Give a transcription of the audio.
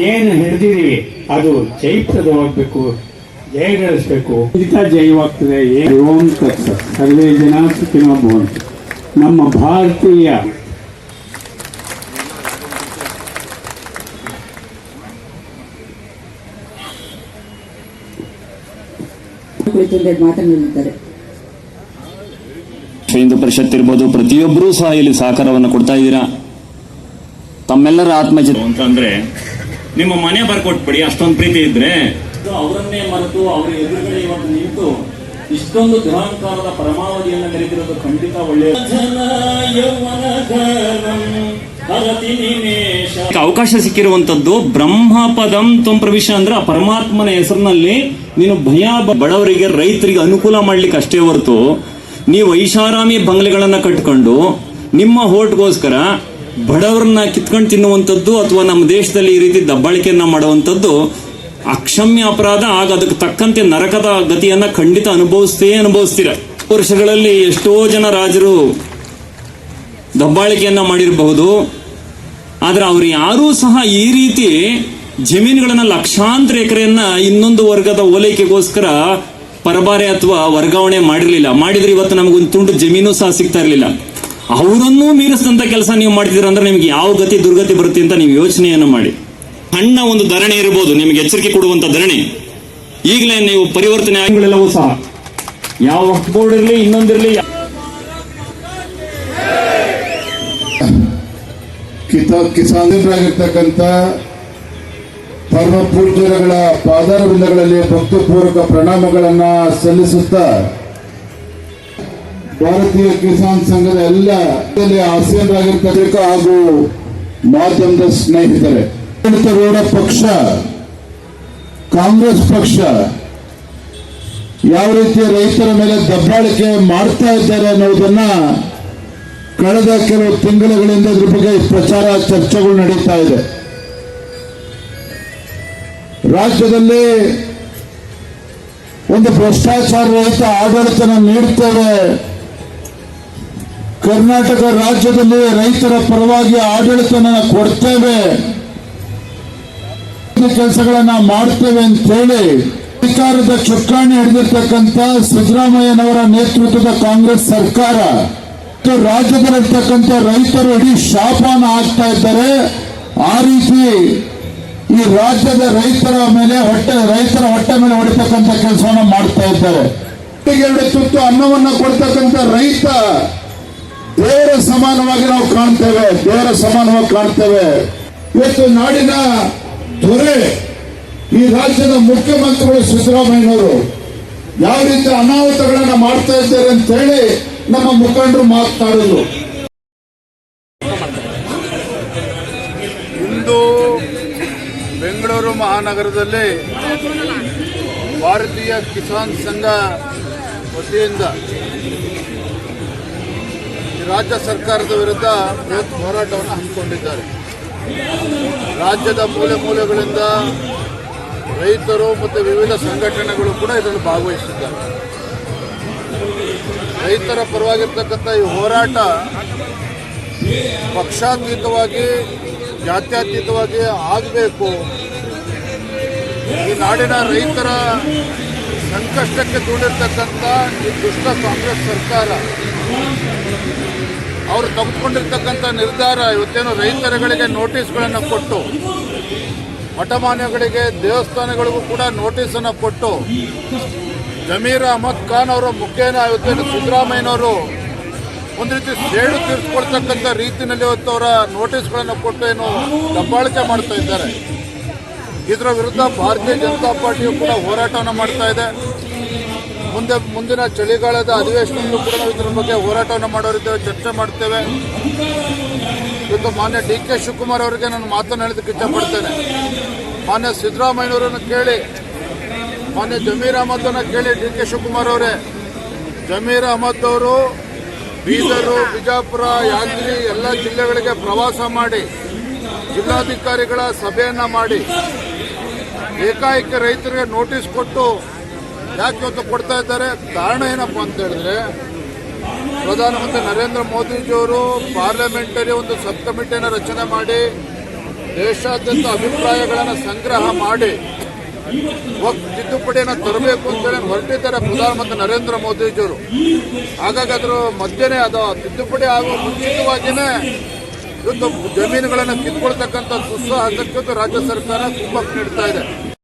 ಏನು ಹಿಡಿದಿರಿ ಅದು ಜೈಪ್ರದವಾಗಬೇಕು ಜಯ ಗಳಿಸ್ಬೇಕು. ಇಂಥ ಜಯವಾಗ್ತದೆ ಏ- ಓಂ ತತ್ಸ. ಸರ್ವೇ ಜನ ಸುಖಿನೋ ಭವಂತು. ನಮ್ಮ ಭಾರತೀಯ ಮಾತನಾಡಿದ್ದಾರೆ. ಹಿಂದೂ ಪರಿಷತ್ ಇರ್ಬೋದು ಪ್ರತಿಯೊಬ್ಬರೂ ಸಹ ಇಲ್ಲಿ ಸಹಕಾರವನ್ನು ಕೊಡ್ತಾ ಇದ್ದೀರಾ? ತಮ್ಮೆಲ್ಲರ ಆತ್ಮಚಿತ್ರ ಅಂತಂದ್ರೆ ನಿಮ್ಮ ಮನೆ ಬರ್ಕೊಟ್ಬಿಡಿ ಅಷ್ಟೊಂದು ಪ್ರೀತಿ ಇದ್ರೆ. ಅವರನ್ನೇ ಮರೆತು ಅವರ ಎದುರುಗಡೆ ಇವತ್ತು ನಿಂತು ಇಷ್ಟೊಂದು ದುರಹಂಕಾರದ ಪರಮಾವಧಿಯನ್ನು ಕರೆದಿರೋದು ಖಂಡಿತ ಒಳ್ಳೆಯ ಅವಕಾಶ ಸಿಕ್ಕಿರುವಂತದ್ದು ಬ್ರಹ್ಮಪದಂ ತ್ವಂ ಪ್ರವೇಶ ಅಂದ್ರೆ ಆ ಪರಮಾತ್ಮನ ಹೆಸರಿನಲ್ಲಿ ನೀನು ಭಯ ಬಡವರಿಗೆ ರೈತರಿಗೆ ಅನುಕೂಲ ಮಾಡ್ಲಿಕ್ಕೆ ಅಷ್ಟೇ ಹೊರತು ನೀವು ಐಷಾರಾಮಿ ಬಂಗ್ಲೆಗಳನ್ನ ಕಟ್ಕೊಂಡು ನಿಮ್ಮ ಹೋಟ್ಗೋಸ್ಕರ ಬಡವರನ್ನ ಕಿತ್ಕೊಂಡು ತಿನ್ನುವಂಥದ್ದು ಅಥವಾ ನಮ್ಮ ದೇಶದಲ್ಲಿ ಈ ರೀತಿ ದಬ್ಬಾಳಿಕೆಯನ್ನ ಮಾಡುವಂಥದ್ದು ಅಕ್ಷಮ್ಯ ಅಪರಾಧ, ಆಗ ಅದಕ್ಕೆ ತಕ್ಕಂತೆ ನರಕದ ಗತಿಯನ್ನ ಖಂಡಿತ ಅನುಭವಿಸ್ತೇ ಅನುಭವಿಸ್ತೀರ. ವರ್ಷಗಳಲ್ಲಿ ಎಷ್ಟೋ ಜನ ರಾಜರು ದಬ್ಬಾಳಿಕೆಯನ್ನ ಮಾಡಿರಬಹುದು. ಆದ್ರೆ ಅವ್ರು ಯಾರೂ ಸಹ ಈ ರೀತಿ ಜಮೀನುಗಳನ್ನ ಲಕ್ಷಾಂತರ ಎಕರೆಯನ್ನ ಇನ್ನೊಂದು ವರ್ಗದ ಓಲೈಕೆಗೋಸ್ಕರ ಪರಬಾರೆ ಅಥವಾ ವರ್ಗಾವಣೆ ಮಾಡಿರಲಿಲ್ಲ. ಮಾಡಿದ್ರೆ ಇವತ್ತು ನಮಗೊಂದು ತುಂಡು ಜಮೀನು ಸಹ ಸಿಗ್ತಾ ಇರಲಿಲ್ಲ. ಅವರನ್ನೂ ಮೀರಿಸಿದಂತ ಕೆಲಸ ನೀವು ಮಾಡ್ತಿದ್ದೀರ ಅಂದ್ರೆ ನಿಮ್ಗೆ ಯಾವ ಗತಿ ದುರ್ಗತಿ ಬರುತ್ತೆ ಅಂತ ನೀವು ಯೋಚನೆಯನ್ನು ಮಾಡಿ. ಸಣ್ಣ ಒಂದು ಧರಣಿ ಇರಬಹುದು ನಿಮಗೆ ಎಚ್ಚರಿಕೆ ಕೊಡುವಂತ ಧರಣಿ. ಈಗಲೇ ನೀವು ಪರಿವರ್ತನೆ ಆಗಿ ಎಲ್ಲವೂ ಸಹ. ಯಾವ ವಕ್ಫ್ ಬೋರ್ಡ್ ಇರಲಿ ಇನ್ನೊಂದಿರಲಿ ಕಿತ ಕಿಸಾನರಾಗಿರ್ತಕ್ಕಂಥ ಪರಮ ಪಾದಾರ ಪಾದಾರವಿಂದಗಳಲ್ಲಿ ಭಕ್ತಪೂರ್ವಕ ಪ್ರಣಾಮಗಳನ್ನ ಸಲ್ಲಿಸುತ್ತಾ ಭಾರತೀಯ ಕಿಸಾನ್ ಸಂಘದ ಎಲ್ಲ ಆಸೀನರಾಗಿರ್ತಕ್ಕ ಹಾಗೂ ಮಾಧ್ಯಮದ ಸ್ನೇಹಿತರೆ ಆಡಳಿತಾರೂಢ ಪಕ್ಷ, ಕಾಂಗ್ರೆಸ್ ಪಕ್ಷ ಯಾವ ರೀತಿ ರೈತರ ಮೇಲೆ ದಬ್ಬಾಳಿಕೆ ಮಾಡ್ತಾ ಇದ್ದಾರೆ ಅನ್ನೋದನ್ನ ಕಳೆದ ಕೆಲವು ತಿಂಗಳುಗಳಿಂದ ಇದ್ರ ಬಗ್ಗೆ ಪ್ರಚಾರ, ಚರ್ಚೆಗಳು ನಡೀತಾ ಇದೆ. ರಾಜ್ಯದಲ್ಲಿ ಒಂದು ಭ್ರಷ್ಟಾಚಾರ ರಹಿತ ಆಡಳಿತನ ನೀಡ್ತೇವೆ ಕರ್ನಾಟಕ ರಾಜ್ಯದಲ್ಲಿ ರೈತರ ಪರವಾಗಿ ಆಡಳಿತನ ಕೊಡ್ತೇವೆ. ಕೆಲಸಗಳನ್ನ ಮಾಡ್ತೇವೆ ಅಂತ ಹೇಳಿ ಅಧಿಕಾರದ ಚುಕ್ಕಾಣಿ ಹಿಡಿದಿರ್ತಕ್ಕಂಥ ಸಿದ್ದರಾಮಯ್ಯನವರ ನೇತೃತ್ವದ ಕಾಂಗ್ರೆಸ್ ಸರ್ಕಾರ ರಾಜ್ಯದಲ್ಲಿರ್ತಕ್ಕಂಥ ರೈತರು ಇಡೀ ಶಾಪನ ಆಗ್ತಾ ಇದ್ದಾರೆ. ಆ ರೀತಿ ಈ ರಾಜ್ಯದ ರೈತರ ಮೇಲೆ ಹೊಟ್ಟೆ, ರೈತರ ಹೊಟ್ಟೆ ಮೇಲೆ ಹೊಡಿತಕ್ಕಂಥ ಕೆಲಸವನ್ನು ಮಾಡ್ತಾ ಇದ್ದಾರೆ. ಎರಡು ತುತ್ತು ಅನ್ನವನ್ನ ಕೊಡ್ತಕ್ಕಂಥ ರೈತ ದೇವರ ಸಮಾನವಾಗಿ ನಾವು ಕಾಣ್ತೇವೆ ದೇವರ ಸಮಾನವಾಗಿ ಕಾಣ್ತೇವೆ. ಇವತ್ತು ನಾಡಿನ ದೊರೆ ಈ ರಾಜ್ಯದ ಮುಖ್ಯಮಂತ್ರಿಗಳು ಸಿದ್ದರಾಮಯ್ಯನವರು ಯಾವ ರೀತಿ ಅನಾಹುತಗಳನ್ನ ಮಾಡ್ತಾ ಇದ್ದಾರೆ ಅಂತ ಹೇಳಿ ನಮ್ಮ ಮುಖಂಡರು ಮಾತನಾಡಿದ್ರು ಇಂದು ಬೆಂಗಳೂರು ಮಹಾನಗರದಲ್ಲಿ ಭಾರತೀಯ ಕಿಸಾನ್ ಸಂಘ ವತಿಯಿಂದ ರಾಜ್ಯ ಸರ್ಕಾರದ ವಿರುದ್ಧ ಹೋರಾಟವನ್ನು ಹಮ್ಮಿಕೊಂಡಿದ್ದಾರೆ. ರಾಜ್ಯದ ಮೂಲೆ ಮೂಲೆಗಳಿಂದ ರೈತರು ಮತ್ತು ವಿವಿಧ ಸಂಘಟನೆಗಳು ಕೂಡ ಇದರಲ್ಲಿ ಭಾಗವಹಿಸಿದ್ದಾರೆ ರೈತರ ಪರವಾಗಿರ್ತಕ್ಕಂಥ ಈ ಹೋರಾಟ ಪಕ್ಷಾತೀತವಾಗಿ, ಜಾತ್ಯತೀತವಾಗಿ ಆಗಬೇಕು. ಈ ನಾಡಿನ ರೈತರ ಸಂಕಷ್ಟಕ್ಕೆ ದೂಡಿರ್ತಕ್ಕಂಥ ಈ ದುಷ್ಟ ಕಾಂಗ್ರೆಸ್ ಸರ್ಕಾರ ಅವರು ತೆಗೆದುಕೊಂಡಿರ್ತಕ್ಕಂಥ ನಿರ್ಧಾರ ಇವತ್ತೇನು ರೈತರುಗಳಿಗೆ ನೋಟಿಸ್ಗಳನ್ನು ಕೊಟ್ಟು, ಮಠಮಾನ್ಯಗಳಿಗೆ, ದೇವಸ್ಥಾನಗಳಿಗೂ ಕೂಡ ನೋಟಿಸನ್ನು ಕೊಟ್ಟು, ಜಮೀರ್ ಅಹಮದ್ ಖಾನ್ ಅವರ ಮುಖೇನ ಇವತ್ತೇನು ಸಿದ್ದರಾಮಯ್ಯನವರು ಒಂದು ರೀತಿ ಸೇಡು ತೀರಿಸ್ಕೊಳ್ತಕ್ಕಂಥ ರೀತಿಯಲ್ಲಿ ಇವತ್ತು ಅವರ ನೋಟಿಸ್ಗಳನ್ನು ಕೊಟ್ಟು ಏನು ದಬ್ಬಾಳಿಕೆ ಮಾಡ್ತಾ ಇದ್ದಾರೆ. ಇದರ ವಿರುದ್ಧ ಭಾರತೀಯ ಜನತಾ ಪಾರ್ಟಿಯು ಕೂಡ ಹೋರಾಟವನ್ನು ಮಾಡ್ತಾ ಇದೆ. ಮುಂದೆ ಮುಂದಿನ ಚಳಿಗಾಲದ ಅಧಿವೇಶನದಲ್ಲೂ ಕೂಡ ನಾವು ಇದರ ಬಗ್ಗೆ ಹೋರಾಟವನ್ನು ಮಾಡೋರಿದ್ದೇವೆ ಚರ್ಚೆ ಮಾಡ್ತೇವೆ. ಇವತ್ತು ಮಾನ್ಯ ಡಿ ಕೆ ಶಿವಕುಮಾರ್ ಅವರಿಗೆ ನಾನು ಮಾತನಾಡೋದಕ್ಕೆ ಇಷ್ಟಪಡ್ತೇನೆ. ಮಾನ್ಯ ಸಿದ್ದರಾಮಯ್ಯನವರನ್ನು ಕೇಳಿ, ಮಾನ್ಯ ಜಮೀರ್ ಅಹಮದ್ ಅನ್ನ ಕೇಳಿ ಡಿ ಕೆ ಶಿವಕುಮಾರ್ ಅವರೇ, ಜಮೀರ್ ಅಹಮದ್ ಅವರು ಬೀದರು, ಬಿಜಾಪುರ ಯಾದಗಿರಿ ಎಲ್ಲ ಜಿಲ್ಲೆಗಳಿಗೆ ಪ್ರವಾಸ ಮಾಡಿ, ಜಿಲ್ಲಾಧಿಕಾರಿಗಳ ಸಭೆಯನ್ನ ಮಾಡಿ, ಏಕಾಏಕಿ ರೈತರಿಗೆ ನೋಟಿಸ್ ಕೊಟ್ಟು ಯಾಕೆ ಇವತ್ತು ಕೊಡ್ತಾ ಇದ್ದಾರೆ? ಕಾರಣ ಏನಪ್ಪಾ ಅಂತ ಹೇಳಿದ್ರೆ, ಪ್ರಧಾನಮಂತ್ರಿ ನರೇಂದ್ರ ಮೋದಿಜಿಯವರು ಪಾರ್ಲಿಮೆಂಟರಿ ಒಂದು ಸಬ್ ಕಮಿಟಿಯನ್ನು ರಚನೆ ಮಾಡಿ, ದೇಶಾದ್ಯಂತ ಅಭಿಪ್ರಾಯಗಳನ್ನು ಸಂಗ್ರಹ ಮಾಡಿ ತಿದ್ದುಪಡಿಯನ್ನು ತರಬೇಕು ಅಂತೇಳಿ ಹೊರಟಿದ್ದಾರೆ ಪ್ರಧಾನಮಂತ್ರಿ ನರೇಂದ್ರ ಮೋದಿಜಿಯವರು. ಹಾಗಾಗಿ ಅದರ ಮಧ್ಯೆನೇ ಅದು ತಿದ್ದುಪಡಿ ಆಗುವ ಮುಂಚಿತವಾಗಿಯೇ ಇವತ್ತು ಜಮೀನುಗಳನ್ನು ಕಿತ್ಕೊಳ್ತಕ್ಕಂಥ ದುಸ್ಸಾಹಸಕ್ಕೆ ರಾಜ್ಯ ಸರ್ಕಾರ ಕುಮ್ಮಕ್ಕು ನೀಡ್ತಾ ಇದೆ.